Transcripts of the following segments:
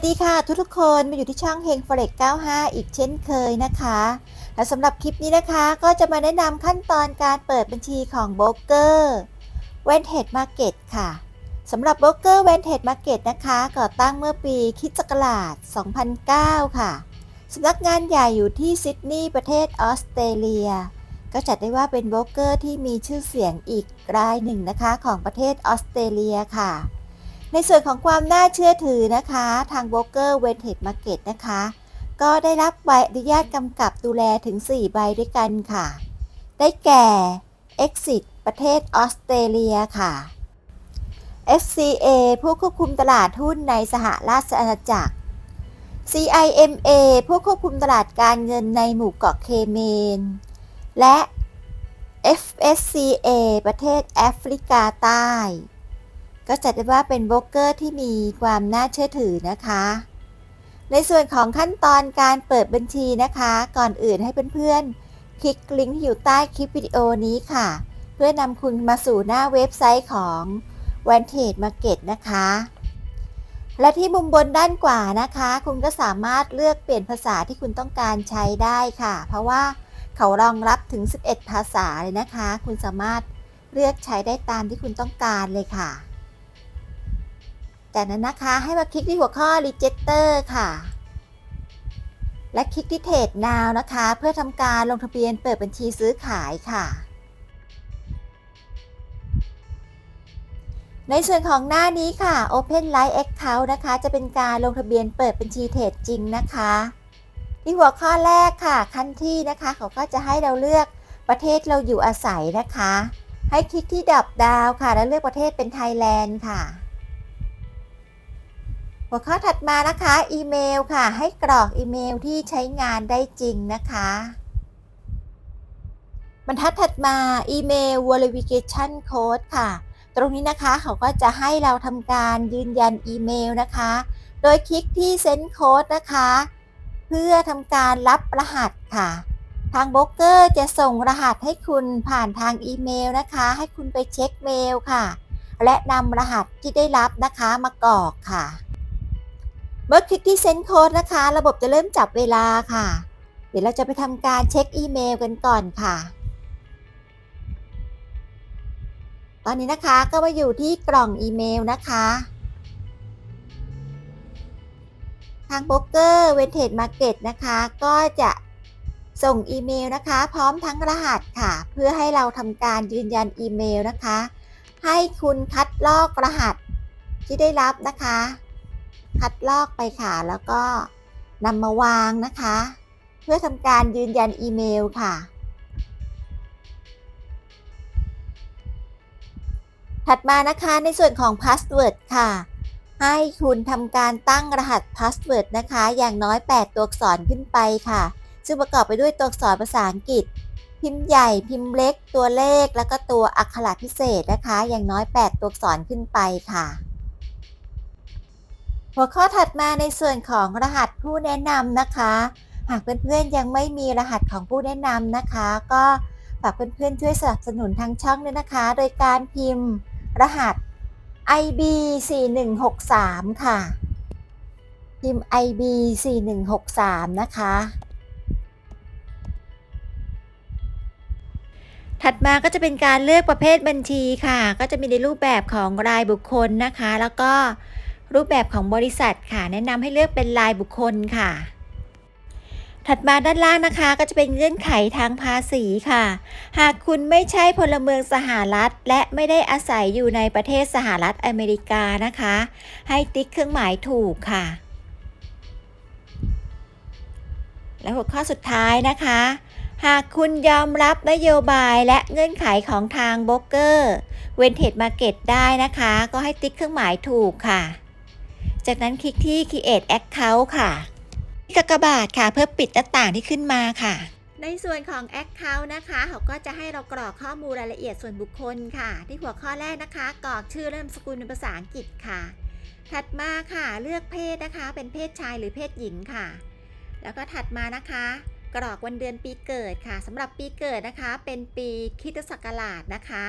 วัสดีค่ะทุกทุกคนมาอยู่ที่ช่องเฮง forex 95 อีกเช่นเคยนะคะ และสำหรับคลิปนี้นะคะก็จะมาแนะนำขั้นตอนการเปิดบัญชีของโบรกเกอร์ v a n t a g e Market ค่ะสำหรับโบรกเกอร์ v a n t a g e Market นะคะก่อตั้งเมื่อปีคิดศักราช 2009 ค่ะสำนักงานใหญ่อยู่ที่ซิดนีย์ประเทศออสเตรเลีย ก็จัดได้ว่าเป็นโบรกเกอร์ที่มีชื่อเสียงอีกรายหนึ่งนะคะของประเทศออสเตรเลียค่ะ ในส่วนของความน่าเชื่อถือนะคะ ทางโบรกเกอร์เวนเทจมาร์เก็ตนะคะ ก็ได้รับใบอนุญาตกำกับดูแลถึง 4 ใบด้วยกันค่ะ ได้แก่ Exit ประเทศออสเตรเลียค่ะ FCA ผู้ควบคุมตลาดหุ้นในสหราชอาณาจักร CIMA ผู้ควบคุมตลาดการเงินในหมู่เกาะเคเมน และ FSCA ประเทศแอฟริกาใต้ ก็จัดได้ว่าเป็นโบรกเกอร์ที่มีความน่าเชื่อถือนะคะ ในส่วนของขั้นตอนการเปิดบัญชีนะคะ ก่อนอื่นให้เพื่อนๆ คลิกลิงก์ที่อยู่ใต้คลิปวิดีโอนี้ค่ะ เพื่อนำคุณมาสู่หน้าเว็บไซต์ของ Vantage Market นะคะ และที่มุมบนด้านขวานะคะ คุณก็สามารถเลือกเปลี่ยนภาษาที่คุณต้องการใช้ได้ค่ะ เพราะว่าเขารองรับถึง 11 ภาษาเลยนะคะ คุณสามารถเลือกใช้ได้ตามที่คุณต้องการเลยค่ะ จากนั้นนะคะให้มาคลิกที่หัวข้อ Register ค่ะ และคลิกที่ Trade Now นะคะ เพื่อทำการลงทะเบียนเปิดบัญชีซื้อขายค่ะ ในส่วนของหน้านี้ค่ะ Open Live Account นะคะ จะเป็นการลงทะเบียนเปิดบัญชีเทรดจริงนะคะ ที่หัวข้อแรกค่ะขั้นที่นะคะเขาก็จะให้เราเลือกประเทศเราอยู่อาศัยนะคะ ให้คลิกที่ดับดาวค่ะ แล้วเลือกประเทศเป็นไทยแลนด์ค่ะ หัวข้อถัดมานะคะอีเมลค่ะ ให้กรอกอีเมลที่ใช้งานได้จริงนะคะบรรทัดถัดมาอีเมล verification code ค่ะ ตรงนี้นะคะเขาก็จะให้เราทำการยืนยันอีเมลนะคะ โดยคลิกที่ send code นะคะ เพื่อทำการรับรหัสค่ะ ทางโบรกเกอร์จะส่งรหัสให้คุณผ่านทางอีเมลนะคะ ให้คุณไปเช็คเมลค่ะ และนำรหัสที่ได้รับนะคะมากรอกค่ะ เมื่อคลิกที่ send code นะคะ ระบบจะเริ่มจับเวลาค่ะ เดี๋ยวเราจะไปทำการเช็คอีเมลกันก่อนค่ะ ตอนนี้นะคะก็มาอยู่ที่กล่องอีเมลนะคะ ทางโบรกเกอร์เวนเทจมาร์เก็ตนะคะ ก็จะส่งอีเมลนะคะ พร้อมทั้งรหัสค่ะ เพื่อให้เราทำการยืนยันอีเมลนะคะ ให้คุณคัดลอกรหัสที่ได้รับนะคะ คัดลอกไปค่ะ แล้วก็นำมาวางนะคะ เพื่อทำการยืนยันอีเมลค่ะ ถัดมานะคะในส่วนของ Password ค่ะ ให้คุณทำการตั้งรหัส Password นะคะ อย่างน้อย 8 ตัวอักษรขึ้นไปค่ะ ซึ่งประกอบไปด้วยตัวอักษรภาษาอังกฤษ พิมพ์ใหญ่พิมพ์เล็กตัวเลข แล้วก็ตัวอักขระพิเศษนะคะ อย่างน้อย 8 ตัวอักษรขึ้นไปค่ะ หัวข้อถัดมาในส่วนของรหัสผู้แนะนำนะคะ หากเพื่อนๆยังไม่มีรหัสของผู้แนะนำนะคะ ก็ฝากเพื่อนๆช่วยสนับสนุนทางช่องด้วยนะคะ โดยการพิมพ์รหัส IB 4163ค่ะ พิมพ์ IB 4163นะคะ ถัดมาก็จะเป็นการเลือกประเภทบัญชีค่ะ ก็จะมีในรูปแบบของรายบุคคลนะคะ แล้วก็ รูปแบบของบริษัทค่ะ แนะนำให้เลือกเป็นรายบุคคลค่ะ ถัดมาด้านล่างนะคะ ก็จะเป็นเงื่อนไขทางภาษีค่ะ หากคุณไม่ใช่พลเมืองสหรัฐ และไม่ได้อาศัยอยู่ในประเทศสหรัฐอเมริกานะคะ ให้ติ๊กเครื่องหมายถูกค่ะ และหัวข้อสุดท้ายนะคะหากคุณยอมรับนโยบายและเงื่อนไขของทางโบรกเกอร์เวนเทจมาร์เก็ตได้นะคะ ก็ให้ติ๊กเครื่องหมายถูกค่ะ จากนั้นคลิกที่ Create Account ค่ะกากบาทค่ะเพื่อปิดหน้าต่างที่ขึ้นมาค่ะ ในส่วนของ Account นะคะเขาก็จะให้เรากรอกข้อมูลรายละเอียดส่วนบุคคลค่ะ ที่หัวข้อแรกนะคะกรอกชื่อและนามสกุลเป็นภาษาอังกฤษค่ะ ถัดมาค่ะเลือกเพศนะคะ เป็นเพศชายหรือเพศหญิงค่ะ แล้วก็ถัดมานะคะ กรอกวันเดือนปีเกิดค่ะสำหรับปีเกิดนะคะ เป็นปีคิตศักราชนะคะ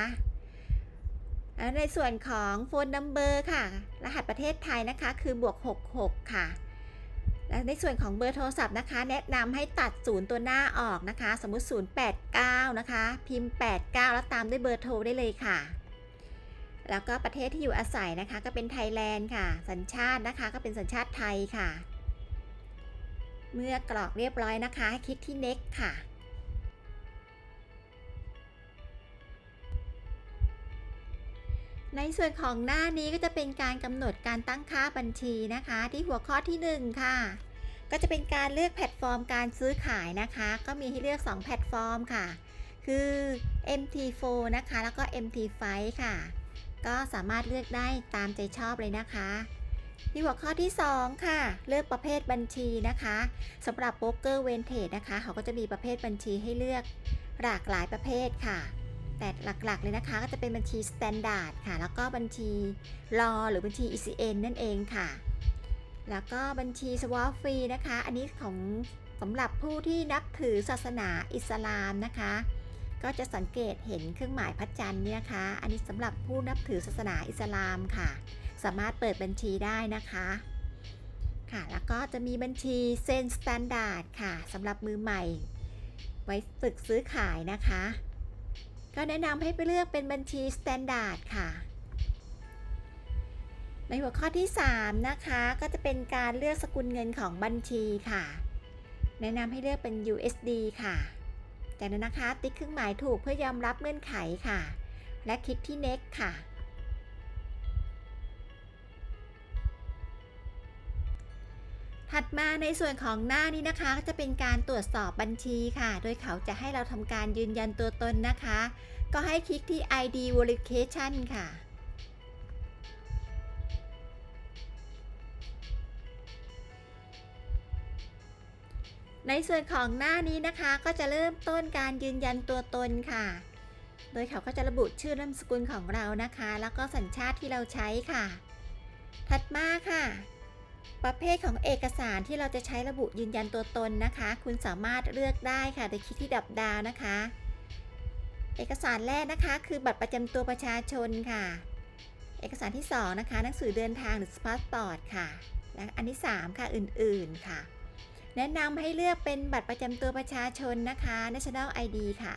ในส่วนของโฟนนัมเบอร์ค่ะ รหัสประเทศไทยนะคะคือบวก 66 ค่ะ และในส่วนของเบอร์โทรศัพท์นะคะ แนะนำให้ตัดศูนย์ตัวหน้าออกนะคะ สมมุติ 089 นะคะ พิมพ์ 89 แล้วตามด้วยเบอร์โทรได้เลยค่ะ แล้วก็ประเทศที่อยู่อาศัยนะคะ ก็เป็นไทยแลนด์ค่ะ สัญชาตินะคะก็เป็นสัญชาติไทยค่ะ เมื่อกรอกเรียบร้อยนะคะให้คลิกที่ next ค่ะ ในส่วนของหน้านี้ก็จะเป็นการกำหนดการตั้งค่าบัญชีนะคะ ที่หัวข้อที่ 1 ค่ะ ก็จะเป็นการเลือกแพลตฟอร์มการซื้อขายนะคะ ก็มีให้เลือก 2 แพลตฟอร์มค่ะ คือ MT4 นะคะ แล้วก็ MT5 ค่ะ ก็สามารถเลือกได้ตามใจชอบเลยนะคะ ที่หัวข้อที่ 2 ค่ะ เลือกประเภทบัญชีนะคะสำหรับโบรกเกอร์เวนเทจนะคะ เขาก็จะมีประเภทบัญชีให้เลือกหลากหลายประเภทค่ะ แต่หลักๆเลยนะคะก็จะเป็นบัญชี Standard ค่ะ แล้วก็บัญชีรอหรือบัญชี ECN นั่นเองค่ะ แล้วก็บัญชี Swap Free นะคะ อันนี้ของสำหรับผู้ที่นับถือศาสนาอิสลามนะคะ ก็จะสังเกตเห็นเครื่องหมายพระจันทร์เนี่ยนะคะ อันนี้สำหรับผู้นับถือศาสนาอิสลามค่ะ สามารถเปิดบัญชีได้นะคะค่ะ แล้วก็จะมีบัญชีเซนสแตนดาร์ดค่ะสำหรับมือใหม่ ไว้ฝึกซื้อขายนะคะ ก็แนะนำให้ไปเลือกเป็นบัญชี Standard ค่ะ ในหัวข้อที่ 3 นะคะ ก็จะเป็นการเลือกสกุลเงินของบัญชีค่ะ แนะนำให้เลือกเป็น USD ค่ะ จากนั้นนะคะ ติ๊กเครื่องหมายถูกเพื่อยอมรับเงื่อนไขค่ะ และคลิกที่ next ค่ะ ถัดมาในส่วนของหน้านี้นะคะก็จะเป็นการตรวจสอบบัญชีค่ะ โดยเขาจะให้เราทำการยืนยันตัวตนนะคะ ก็ให้คลิกที่ ID Verification ค่ะในส่วนของหน้านี้นะคะก็จะเริ่มต้นการยืนยันตัวตนค่ะ โดยเขาก็จะระบุชื่อนามสกุลของเรานะคะ แล้วก็สัญชาติที่เราใช้ค่ะ ถัดมาค่ะ ประเภทของเอกสารที่เราจะใช้ระบุยืนยันตัวตนนะคะ คุณสามารถเลือกได้ค่ะโดยคลิกที่ดับดาวนะคะ เอกสารแรกนะคะคือบัตรประจำตัวประชาชนค่ะ เอกสารที่ 2 นะคะ หนังสือเดินทางหรือพาสปอร์ตค่ะ และอันที่ 3 ค่ะอื่นๆค่ะ แนะนำให้เลือกเป็นบัตรประจำตัวประชาชนนะคะ National ID ค่ะ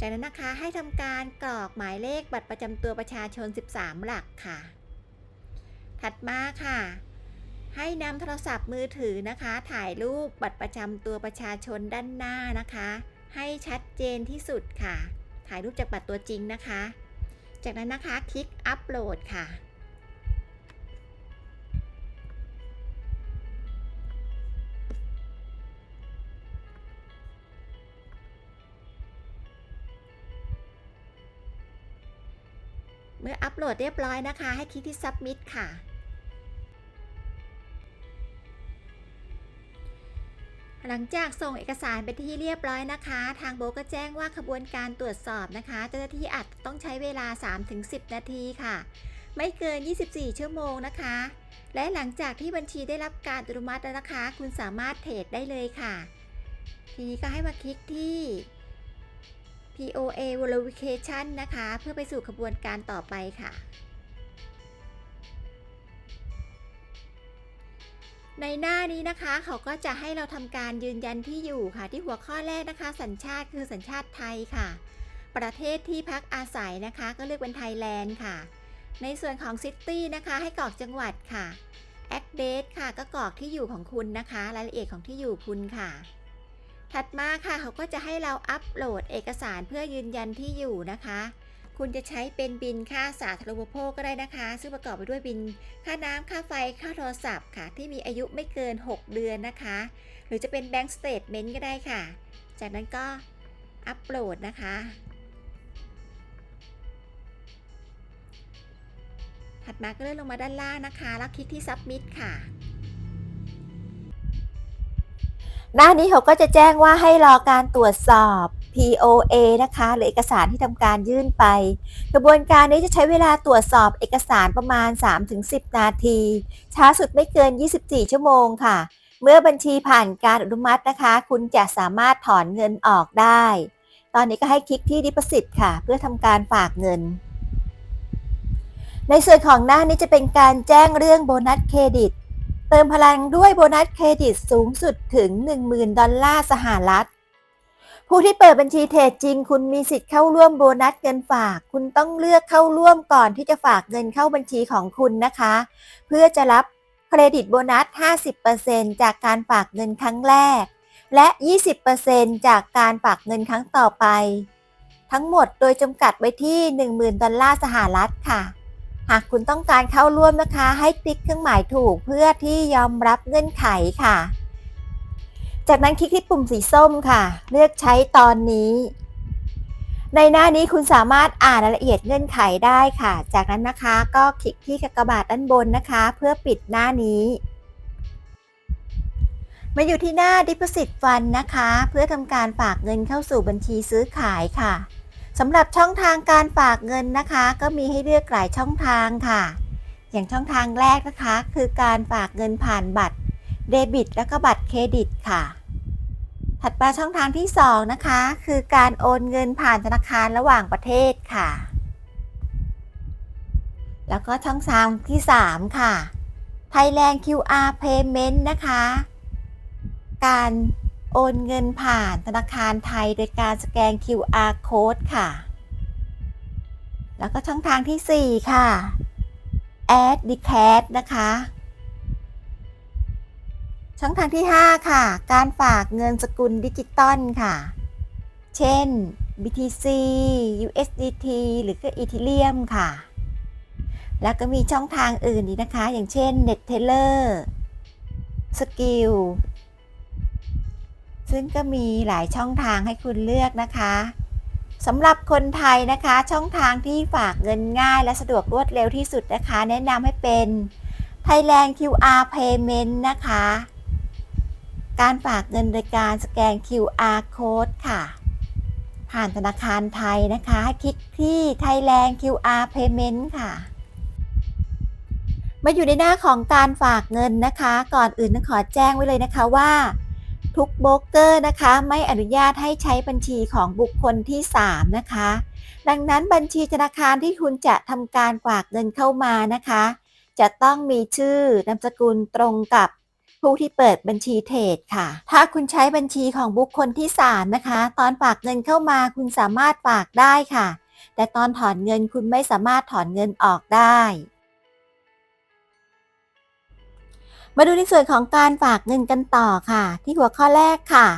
จากนั้นนะคะให้ทำการกรอกหมายเลขบัตรประจำตัวประชาชน 13 หลักค่ะ ถัดมาค่ะ ให้นำโทรศัพท์มือถือนะคะ ถ่ายรูปบัตรประจำตัวประชาชนด้านหน้านะคะ ให้ชัดเจนที่สุดค่ะ ถ่ายรูปจากบัตรตัวจริงนะคะ จากนั้นนะคะคลิกอัปโหลดค่ะเมื่ออัปโหลดเรียบร้อยนะคะ ให้คลิกที่ Submit ค่ะ หลังจากส่งเอกสารไปที่เรียบร้อยนะคะ ทางโบก็แจ้งว่าขบวนการตรวจสอบนะคะเจ้าหน้าที่อาจต้องใช้เวลา 3-10 นาทีค่ะ ไม่เกิน 24 ชั่วโมงนะคะ และหลังจากที่บัญชีได้รับการอนุมัติแล้วนะคะ คุณสามารถเทรดได้เลยค่ะ ทีนี้ก็ให้มาคลิกที่ POA Verification นะคะ เพื่อไปสู่ขบวนการต่อไปค่ะ ในหน้านี้นะคะ เขาก็จะให้เราทำการยืนยันที่อยู่ค่ะ ที่หัวข้อแรกนะคะ สัญชาติคือสัญชาติไทยค่ะ ประเทศที่พักอาศัยนะคะ ก็เลือกเป็นไทยแลนด์ค่ะ ในส่วนของซิตี้นะคะให้กรอกจังหวัดค่ะ Address ค่ะก็กรอกที่อยู่ของคุณนะคะ รายละเอียดของที่อยู่คุณค่ะ ถัดมาค่ะเขาก็จะให้เราอัปโหลดเอกสารเพื่อยืนยันที่อยู่นะคะ คุณจะใช้เป็นบินค่าสาธารณูปโภคก็ได้นะคะ ซึ่งประกอบไปด้วยบิน ค่าน้ำค่าไฟค่าโทรศัพท์ค่ะ ที่มีอายุไม่เกิน 6 เดือนนะคะ หรือจะเป็นแบงก์สเตทเมนต์ก็ได้ค่ะ จากนั้นก็อัปโหลดนะคะ ถัดมาก็เลื่อนลงมาด้านล่างนะคะ แล้วคลิกที่ Submit ค่ะหน้านี้เขาก็จะแจ้งว่าให้รอการตรวจสอบ POA นะคะหรือเอกสารที่ทำการยื่นไป กระบวนการนี้จะใช้เวลาตรวจสอบเอกสารประมาณ 3-10 นาที ช้าสุดไม่เกิน 24 ชั่วโมงค่ะ เมื่อบัญชีผ่านการอนุมัตินะคะ คุณจะสามารถถอนเงินออกได้ ตอนนี้ก็ให้คลิกที่ Deposit ค่ะ เพื่อทำการฝากเงิน ในส่วนของหน้านี้จะเป็นการแจ้งเรื่องโบนัสเครดิต เติมพลังด้วยโบนัสเครดิตสูงสุดถึง 10,000 ดอลลาร์สหรัฐ ผู้ที่เปิดบัญชีเทรดจริง คุณมีสิทธิ์เข้าร่วมโบนัสเงินฝาก คุณต้องเลือกเข้าร่วมก่อนที่จะฝากเงินเข้าบัญชีของคุณนะคะ เพื่อจะรับเครดิตโบนัส 50%จากการฝากเงินครั้งแรก และ 20%จากการฝากเงินครั้งต่อไป ทั้งหมดโดยจำกัดไว้ที่ 10,000 ดอลลาร์สหรัฐค่ะ หากคุณต้องการเข้าร่วมนะคะ ให้คลิกเครื่องหมายถูกเพื่อที่ยอมรับเงื่อนไขค่ะ จากนั้นคลิกที่ปุ่มสีส้มค่ะ เลือกใช้ตอนนี้ ในหน้านี้คุณสามารถอ่านรายละเอียดเงื่อนไขได้ค่ะ จากนั้นนะคะก็คลิกที่กากบาทด้านบนนะคะ เพื่อปิดหน้านี้มาอยู่ที่หน้า Deposit Fund นะคะ เพื่อทำการฝากเงินเข้าสู่บัญชีซื้อขายค่ะสำหรับช่องทางการฝากเงินนะคะ ก็มีให้เลือกหลายช่องทางค่ะ อย่างช่องทางแรกนะคะ คือการฝากเงินผ่านบัตร เดบิต แล้วก็บัตรเครดิตค่ะ ถัดมาช่องทางที่ 2 นะคะ คือการโอนเงินผ่านธนาคารระหว่างประเทศค่ะ แล้วก็ช่องทางที่ 3 ค่ะ Thailand QR Payment นะคะ การโอนเงินผ่านธนาคารไทยโดยการสแกน QR code ค่ะ แล้วก็ช่องทางที่ 4 ค่ะ Add the Cash นะคะ ช่องทางที่ 5 ค่ะ การฝากเงินสกุลดิจิตอลค่ะ เช่น BTC USDT หรือก็ Ethereum ค่ะ แล้วก็มีช่องทางอื่นอีนะคะ อย่างเช่น Neteller Skill ซึ่งก็มีหลายช่องทางให้คุณเลือกนะคะสำหรับคนไทยนะคะ ช่องทางที่ฝากเงินง่ายและสะดวกรวดเร็วที่สุดนะคะ แนะนำให้เป็น Thailand QR Payment นะคะ การฝากเงินโดยการสแกน QR Code ค่ะ ผ่านธนาคารไทยนะคะให้คลิกที่ Thailand QR Payment ค่ะ มาอยู่ในหน้าของการฝากเงินนะคะ ก่อนอื่นต้องขอแจ้งไว้เลยนะคะว่า ทุกโบรกเกอร์นะคะ ไม่อนุญาตให้ใช้บัญชีของบุคคลที่ 3 นะคะ ดังนั้นบัญชีธนาคารที่คุณจะทำการฝากเงินเข้ามานะคะ จะต้องมีชื่อนามสกุลตรงกับ ผู้ที่เปิดบัญชีเทรดค่ะ ถ้าคุณใช้บัญชีของบุคคลที่ 3 นะคะ ตอนฝากเงินเข้ามาคุณสามารถฝากได้ค่ะ แต่ตอนถอนเงินคุณไม่สามารถถอนเงินออกได้ มาดูในส่วนของการฝากเงินกันต่อค่ะ ที่หัวข้อแรกค่ะ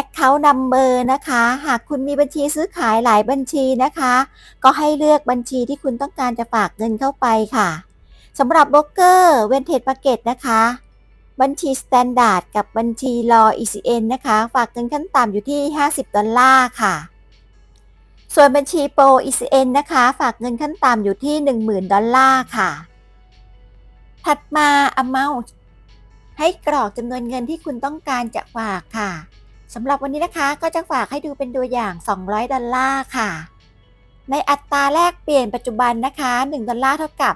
Account Number นะคะ หากคุณมีบัญชีซื้อขายหลายบัญชีนะคะ ก็ให้เลือกบัญชีที่คุณต้องการจะฝากเงินเข้าไปค่ะสำหรับโบรกเกอร์เวนเทจปาเกตนะคะ บัญชี Standard กับบัญชีรอ ECN นะคะ ฝากเงินขั้นต่ำอยู่ที่ 50 ดอลลาร์ค่ะ ส่วนบัญชี Pro ECN นะคะ ฝากเงินขั้นต่ำอยู่ที่ 10,000 ดอลลาร์ค่ะ ถัดมา amount ให้กรอกจำนวนเงินที่คุณต้องการจะฝากค่ะสำหรับวันนี้นะคะก็จะฝากให้ดูเป็นตัวอย่าง 200 ดอลลาร์ค่ะ ในอัตราแลกเปลี่ยนปัจจุบันนะคะ 1 ดอลลาร์เท่ากับ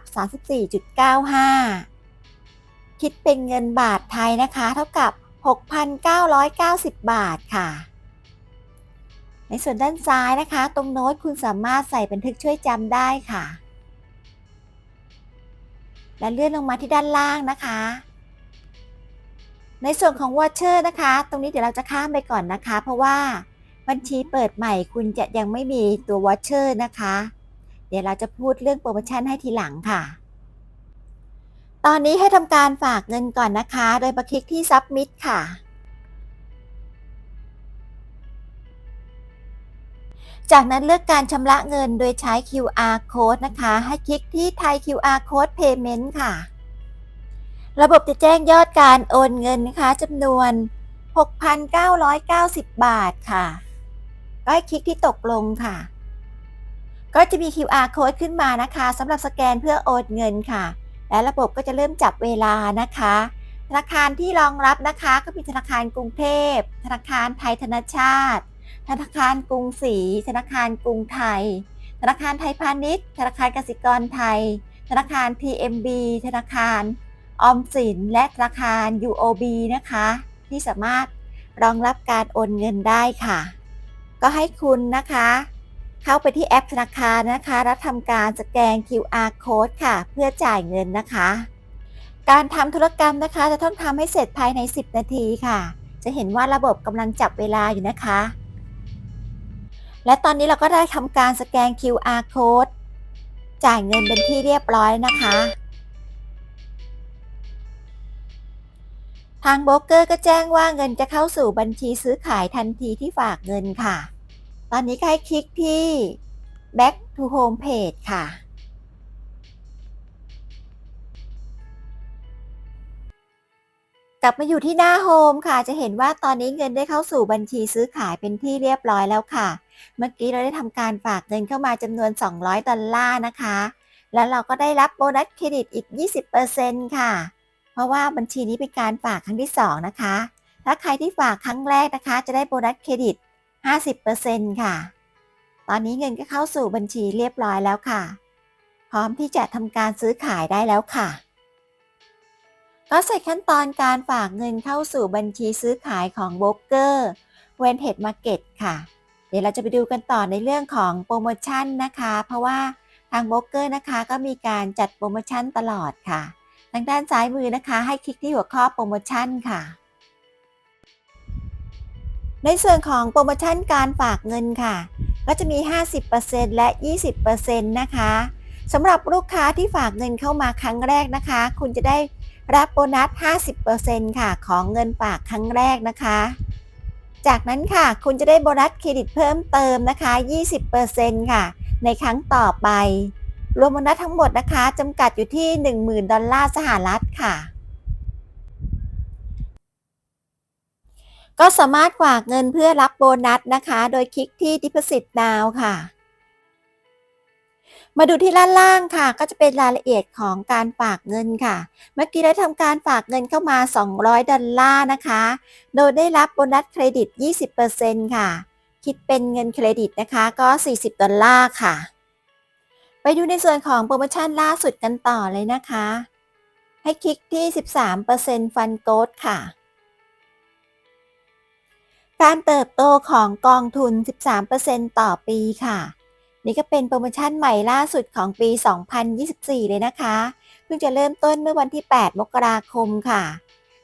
34.95 คิดเป็นเงินบาทไทยนะคะ เท่ากับ 6,990 บาทค่ะ ในส่วนด้านซ้ายนะคะ ตรงโน้ตคุณสามารถใส่บันทึกช่วยจำได้ค่ะ และเลื่อนลงมาที่ด้านล่างนะคะ ในส่วนของวอชเชอร์นะคะ ตรงนี้เดี๋ยวเราจะข้ามไปก่อนนะคะ เพราะว่าบัญชีเปิดใหม่คุณจะยังไม่มีตัววอชเชอร์นะคะ เดี๋ยวเราจะพูดเรื่องโปรโมชั่นให้ทีหลังค่ะ ตอนนี้ให้ทำการฝากเงินก่อนนะคะ โดยมาคลิกที่ Submit ค่ะ จากนั้นเลือกการชำระเงินโดยใช้ QR code นะคะ ให้คลิกที่ไทย QR code payment ค่ะ ระบบจะแจ้งยอดการโอนเงินนะคะจำนวน 6,990 บาทค่ะ ก็ให้คลิกที่ตกลงค่ะ ก็จะมี QR code ขึ้นมานะคะสำหรับสแกนเพื่อโอนเงินค่ะ และระบบก็จะเริ่มจับเวลานะคะ ธนาคารที่รองรับนะคะก็มีธนาคารกรุงเทพ ธนาคารไทยธนชาติ ธนาคารกรุงศรี ธนาคารกรุงไทย ธนาคารไทยพาณิชย์ ธนาคารกสิกรไทย ธนาคาร TMB ธนาคารออมสิน และธนาคาร UOB นะคะ ที่สามารถรองรับการโอนเงินได้ค่ะ ก็ให้คุณนะคะ เข้าไปที่แอปธนาคารนะคะแล้วทำการสแกน QR code ค่ะ เพื่อจ่ายเงินนะคะ การทำธุรกรรมนะคะ จะต้องทำให้เสร็จภายใน 10 นาทีค่ะ จะเห็นว่าระบบกำลังจับเวลาอยู่นะคะ และตอนนี้เราก็ได้ทำการสแกน QR code จ่ายเงินเป็นที่เรียบร้อยนะคะ ทางโบรกเกอร์ก็แจ้งว่าเงินจะเข้าสู่บัญชีซื้อขายทันทีที่ฝากเงินค่ะ ตอนนี้ก็ให้คลิกที่ back to home page ค่ะ กลับมาอยู่ที่หน้าโฮมค่ะ จะเห็นว่าตอนนี้เงินได้เข้าสู่บัญชีซื้อขายเป็นที่เรียบร้อยแล้วค่ะ เมื่อกี้เราได้ทำการฝากเงินเข้ามาจำนวน 200 ดอลลาร์นะคะ แล้วเราก็ได้รับโบนัสเครดิตอีก 20%ค่ะ เพราะว่าบัญชีนี้เป็นการฝากครั้งที่ 2 นะคะ ถ้าใครที่ฝากครั้งแรกนะคะ จะได้โบนัสเครดิต 50%ค่ะ ตอนนี้เงินก็เข้าสู่บัญชีเรียบร้อยแล้วค่ะ พร้อมที่จะทำการซื้อขายได้แล้วค่ะ ก็เสร็จขั้นตอนการฝากเงินเข้าสู่บัญชีซื้อขายของโบรกเกอร์เวนเทดมาร์เก็ตค่ะ เดี๋ยวเราจะไปดูกันต่อในเรื่องของโปรโมชั่นนะคะ เพราะว่าทางโบรกเกอร์นะคะก็มีการจัดโปรโมชั่นตลอดค่ะ ทางด้านซ้ายมือนะคะ ให้คลิกที่หัวข้อโปรโมชั่นค่ะ ในส่วนของโปรโมชั่นการฝากเงินค่ะ ก็จะมี 50%และ 20%นะคะสำหรับลูกค้าที่ฝากเงินเข้ามาครั้งแรกนะคะ คุณจะได้รับโบนัส 50%ค่ะ ของเงินฝากครั้งแรกนะคะ จากนั้นค่ะ คุณจะได้โบนัสเครดิตเพิ่มเติมนะคะ 20%ค่ะ ในครั้งต่อไป รวมโบนัสทั้งหมดนะคะจำกัดอยู่ที่ 10,000 ดอลลาร์สหรัฐค่ะ ก็สามารถฝากเงินเพื่อรับโบนัสนะคะ โดยคลิกที่ Deposit Now ค่ะ มาดูที่ด้านล่างค่ะ ก็จะเป็นรายละเอียดของการฝากเงินค่ะ เมื่อกี้ได้ทำการฝากเงินเข้ามา 200 ดอลลาร์นะคะ โดยได้รับโบนัสเครดิต 20%ค่ะ คิดเป็นเงินเครดิตนะคะก็ 40 ดอลลาร์ค่ะ ไปดูในส่วนของโปรโมชั่นล่าสุดกันต่อเลยนะคะ ให้คลิกที่ 13%ฟันโกดค่ะ การเติบโตของกองทุน 13%ต่อปีค่ะ นี่ก็เป็นโปรโมชั่นใหม่ล่าสุดของปี 2024 เลยนะคะ เพิ่งจะเริ่มต้นเมื่อวันที่ 8 มกราคมค่ะ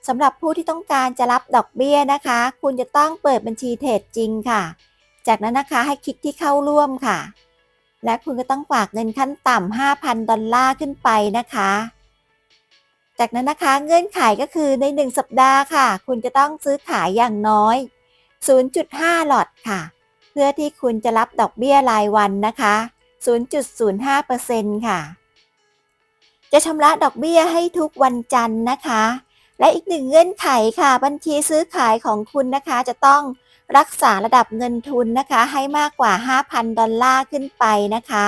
สำหรับผู้ที่ต้องการจะรับดอกเบี้ยนะคะ คุณจะต้องเปิดบัญชีเทรดจริงค่ะ จากนั้นนะคะให้คลิกที่เข้าร่วมค่ะ และคุณก็ต้องฝากเงินขั้นต่ำ 5,000 ดอลลาร์ขึ้นไปนะคะจากนั้นนะคะเงื่อนไขก็คือใน 1 สัปดาห์ค่ะ คุณจะต้องซื้อขายอย่างน้อย 0.5 หลอดค่ะ เพื่อที่คุณจะรับดอกเบี้ยรายวันนะคะ 0.05%ค่ะ จะชำระดอกเบี้ยให้ทุกวันจันทร์นะคะ และอีกหนึ่งเงื่อนไขค่ะ บัญชีซื้อขายของคุณนะคะ จะต้องรักษาระดับเงินทุนนะคะ ให้มากกว่า 5,000 ดอลลาร์ขึ้นไปนะคะ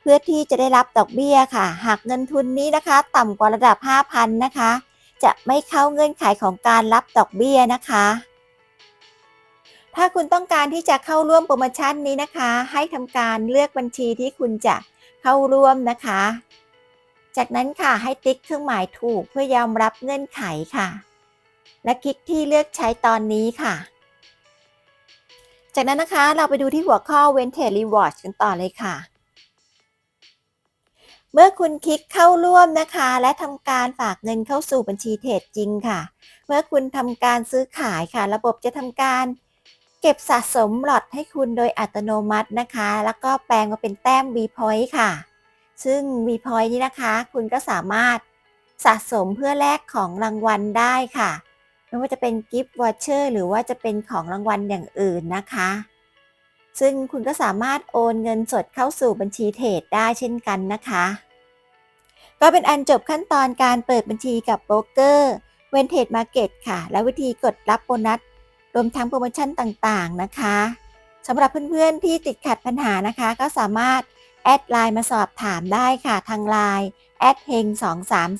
เพื่อที่จะได้รับดอกเบี้ยค่ะ หากเงินทุนนี้นะคะ ต่ำกว่าระดับ 5,000 นะคะ จะไม่เข้าเงื่อนไขของการรับดอกเบี้ยนะคะ ถ้าคุณต้องการที่จะเข้าร่วมโปรโมชั่นนี้นะคะ ให้ทำการเลือกบัญชีที่คุณจะเข้าร่วมนะคะ จากนั้นค่ะให้ติ๊กเครื่องหมายถูกเพื่อยอมรับเงื่อนไขค่ะ และคลิกที่เลือกใช้ตอนนี้ค่ะ จากนั้นนะคะเราไปดูที่หัวข้อ w e n t a g e Reward กันต่อเลยค่ะ เมื่อคุณคลิกเข้าร่วมนะคะ และทำการฝากเงินเข้าสู่บัญชีเทรดจริงค่ะ เมื่อคุณทำการซื้อขายค่ะ ระบบจะทำการ เก็บสะสมหลอดให้คุณโดยอัตโนมัตินะคะ แล้วก็แปลงมาเป็นแต้ม V Point ค่ะ ซึ่ง V Point นี้นะคะ คุณก็สามารถสะสมเพื่อแลกของรางวัลได้ค่ะ ไม่ว่าจะเป็นกิฟต์วอเชอร์หรือว่าจะเป็นของรางวัลอย่างอื่นนะคะ ซึ่งคุณก็สามารถโอนเงินสดเข้าสู่บัญชีเทรดได้เช่นกันนะคะ ก็เป็นอันจบขั้นตอนการเปิดบัญชีกับโบรกเกอร์เวนเทดมาร์เก็ตค่ะ และวิธีกดรับโบนัส รวมทั้งโปรโมชั่นต่างๆนะคะสำหรับเพื่อนๆที่ติดขัดปัญหานะคะ ก็สามารถแอดไลน์มาสอบถามได้ค่ะทางไลน์แอดเฮง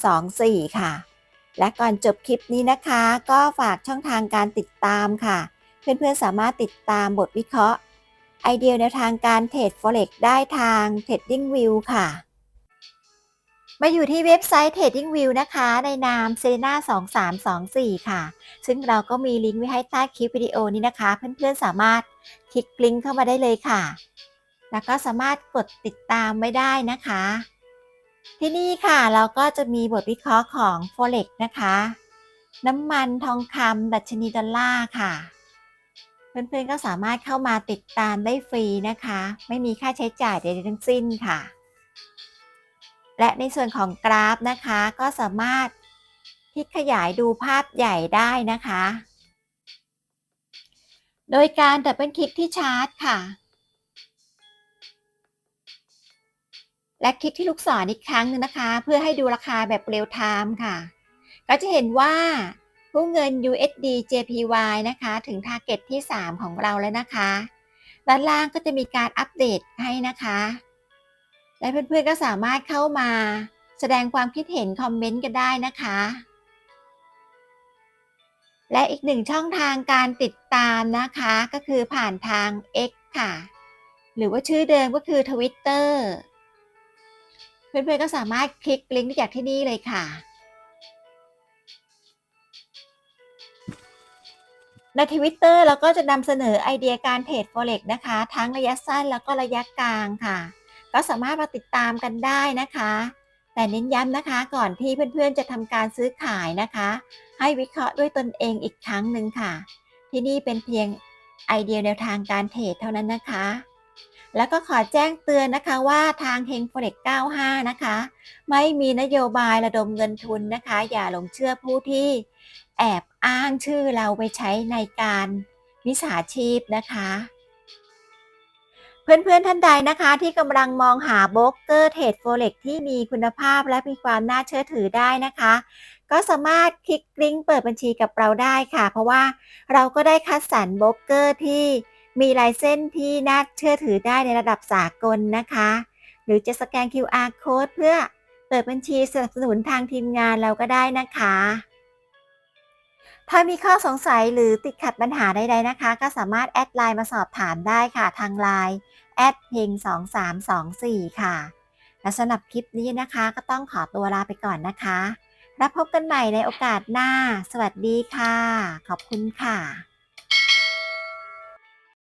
2324 ค่ะ และก่อนจบคลิปนี้นะคะ ก็ฝากช่องทางการติดตามค่ะ เพื่อนๆสามารถติดตามบทวิเคราะห์ ไอเดียแนวทางการเทรด Forex ได้ทาง TradingView ค่ะ มาอยู่ที่เว็บไซต์ TradingView นะคะ ในนาม s e r e n a 2324 ค่ะ ซึ่งเราก็มีลิงก์ไว้ให้ใต้คลิปวิดีโอนี้นะคะ เพื่อนๆสามารถคลิกลิงก์เข้ามาได้เลยค่ะ แล้วก็สามารถกดติดตามไว้ได้นะคะ ที่นี่ค่ะเราก็จะมีบทวิเคราะห์ของ Forex นะคะ น้ำมันทองคำดัชนีดอลลาร์ค่ะ เพื่อนๆก็สามารถเข้ามาติดตามได้ฟรีนะคะ ไม่มีค่าใช้จ่ายใดๆทั้งสิ้นค่ะ และในส่วนของกราฟนะคะก็สามารถคลิกขยายดูภาพใหญ่ได้นะคะ โดยการดับเบิลคลิกที่ชาร์ตค่ะ และคลิกที่ลูกศรอีกครั้งหนึ่งนะคะ เพื่อให้ดูราคาแบบเรียลไทม์ค่ะ ก็จะเห็นว่าผู้เงิน USD JPY นะคะ ถึง t a r g e t ที่ 3 ของเราแล้วนะคะ ด้านล่างก็จะมีการอัปเดตให้นะคะ และเพื่อนๆก็สามารถเข้ามาแสดงความคิดเห็นคอมเมนต์กันได้นะคะ และอีกหนึ่งช่องทางการติดตามนะคะก็คือผ่านทาง X ค่ะ หรือว่าชื่อเดิมก็คือ Twitter เพื่อนๆก็สามารถคลิกลิงก์จากที่นี่เลยค่ะ ในทวิตเตอร์เราก็จะนำเสนอไอเดียการเทรด Forex นะคะ ทั้งระยะสั้นแล้วก็ระยะกลางค่ะ ก็สามารถมาติดตามกันได้นะคะ แต่เน้นย้ำนะคะก่อนที่เพื่อนๆจะทำการซื้อขายนะคะ ให้วิเคราะห์ด้วยตนเองอีกครั้งหนึ่งค่ะ ที่นี่เป็นเพียงไอเดียแนวทางการเทรดเท่านั้นนะคะ แล้วก็ขอแจ้งเตือนนะคะว่าทางเฮง Forex 95 นะคะ ไม่มีนโยบายระดมเงินทุนนะคะ อย่าหลงเชื่อผู้ที่แอบอ้างชื่อเราไปใช้ในการวิสาชีพนะคะ เพื่อนๆท่านใดนะคะที่กำลังมองหาโบรกเกอร์เทรดโฟเร็กที่มีคุณภาพและมีความน่าเชื่อถือได้นะคะ ก็สามารถคลิกลิงก์เปิดบัญชีกับเราได้ค่ะ เพราะว่าเราก็ได้คัดสรรโบรกเกอร์ที่มีลายเส้นที่น่าเชื่อถือได้ในระดับสากลนะคะ หรือจะสแกน QR code เพื่อเปิดบัญชีสนับสนุนทางทีมงานเราก็ได้นะคะ ถ้ามีข้อสงสัยหรือติดขัดปัญหาใดๆนะคะ ก็สามารถแอดไลน์มาสอบถามได้ค่ะ ทางไลน์แอดเฮง2324 ค่ะ และสำหรับคลิปนี้นะคะ ก็ต้องขอตัวลาไปก่อนนะคะ แล้วพบกันใหม่ในโอกาสหน้า สวัสดีค่ะ ขอบคุณค่ะ